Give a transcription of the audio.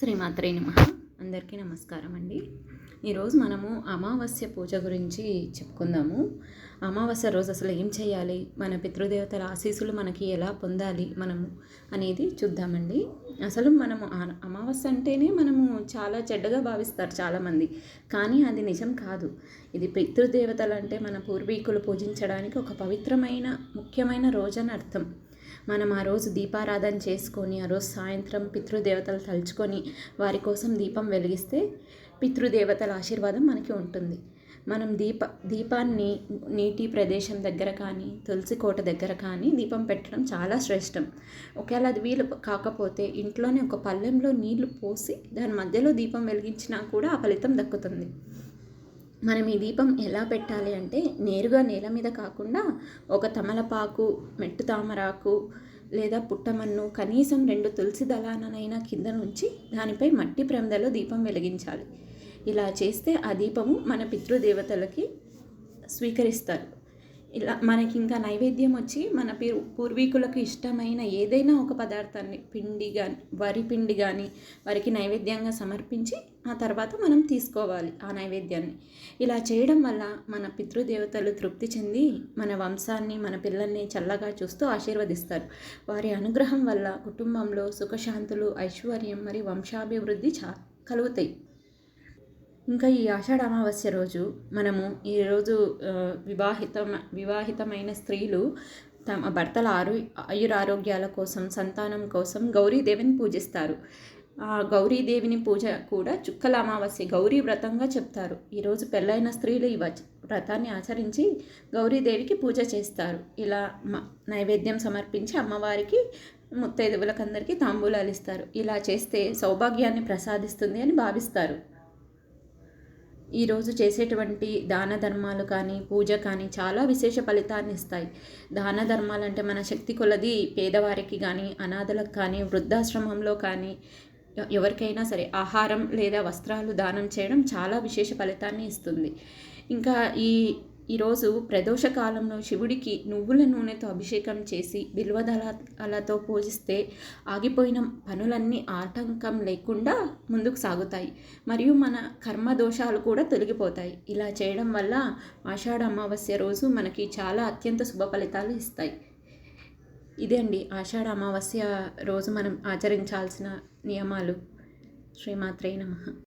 శ్రీమాత్రే నమ. అందరికీ నమస్కారం అండి. ఈరోజు మనము అమావాస్య పూజ గురించి చెప్పుకుందాము. అమావాస్య రోజు అసలు ఏం చేయాలి? మన పితృదేవతల ఆశీస్సులు మనకి ఎలా పొందాలి మనము అనేది చూద్దామండి. అసలు మనము ఆ- అమావాస్య అంటేనే మనము చాలా చెడ్డగా భావిస్తారు చాలామంది. కానీ అది నిజం కాదు. ఇది పితృదేవతలు అంటే మన పూర్వీకులు పూజించడానికి ఒక పవిత్రమైన ముఖ్యమైన రోజు అని అర్థం. మనం ఆ రోజు దీపారాధన చేసుకొని ఆ రోజు సాయంత్రం పితృదేవతలు తలుచుకొని వారి కోసం దీపం వెలిగిస్తే పితృదేవతల ఆశీర్వాదం మనకి ఉంటుంది. మనం దీప దీపాన్ని నీటి ప్రదేశం దగ్గర కానీ తులసి కోట దగ్గర కానీ దీపం పెట్టడం చాలా శ్రేష్టం. ఒకవేళ అది వీలు కాకపోతే ఇంట్లోనే ఒక పళ్ళెంలో నీళ్ళు పోసి దాని మధ్యలో దీపం వెలిగించినా కూడా ఆ ఫలితం దక్కుతుంది. మనం ఈ దీపం ఎలా పెట్టాలి అంటే నేరుగా నేల మీద కాకుండా ఒక తమలపాకు మెట్టు తామరాకు లేదా పుట్టమన్ను కనీసం రెండు తులసి దళాననైనా కింద నుంచి దానిపై మట్టి ప్రమిదలో దీపం వెలిగించాలి. ఇలా చేస్తే ఆ దీపము మన పితృదేవతలకి స్వీకరిస్తారు. ఇలా మనకి ఇంకా నైవేద్యం వచ్చి మన పీ- పూర్వీకులకు ఇష్టమైన ఏదైనా ఒక పదార్థాన్ని పిండి కానీ వరి పిండి కానీ వారికి నైవేద్యంగా సమర్పించి ఆ తర్వాత మనం తీసుకోవాలి ఆ నైవేద్యాన్ని. ఇలా చేయడం వల్ల మన పితృదేవతలు తృప్తి చెంది మన వంశాన్ని మన పిల్లల్ని చల్లగా చూస్తూ ఆశీర్వదిస్తారు. వారి అనుగ్రహం వల్ల కుటుంబంలో సుఖశాంతులు ఐశ్వర్యం మరియు వంశాభివృద్ధి చా కలుగుతాయి. ఇంకా ఈ ఆషాఢ అమావాస్య రోజు మనము ఈరోజు వివాహిత వివాహితమైన స్త్రీలు తమ భర్తల ఆరు ఆయురారోగ్యాల కోసం సంతానం కోసం గౌరీదేవిని పూజిస్తారు. ఆ గౌరీదేవిని పూజ కూడా చుక్కల అమావాస్య గౌరీ వ్రతంగా చెప్తారు. ఈరోజు పెళ్ళైన స్త్రీలు ఈ వ్రతాన్ని ఆచరించి గౌరీదేవికి పూజ చేస్తారు. ఇలా నైవేద్యం సమర్పించి అమ్మవారికి ముత్తైదువులకందరికీ తాంబూలాలు ఇస్తారు. ఇలా చేస్తే సౌభాగ్యాన్ని ప్రసాదిస్తుంది అని భావిస్తారు. ఈరోజు చేసేటువంటి దాన ధర్మాలు కానీ పూజ కానీ చాలా విశేష ఫలితాన్ని ఇస్తాయి. దాన ధర్మాలు అంటే మన శక్తి కొలది పేదవారికి కానీ అనాథలకు కానీ వృద్ధాశ్రమంలో కానీ ఎవరికైనా సరే ఆహారం లేదా వస్త్రాలు దానం చేయడం చాలా విశేష ఫలితాన్ని ఇస్తుంది. ఇంకా ఈ ఈరోజు ప్రదోషకాలంలో శివుడికి నువ్వుల నూనెతో అభిషేకం చేసి బిల్వదళాలతో పూజిస్తే ఆగిపోయిన పనులన్నీ ఆటంకం లేకుండా ముందుకు సాగుతాయి. మరియు మన కర్మ దోషాలు కూడా తొలగిపోతాయి. ఇలా చేయడం వల్ల ఆషాఢ అమావాస్య రోజు మనకి చాలా అత్యంత శుభ ఫలితాలు ఇస్తాయి. ఇదే అండి ఆషాఢ అమావాస్య రోజు మనం ఆచరించాల్సిన నియమాలు. శ్రీమాత్రే నమః.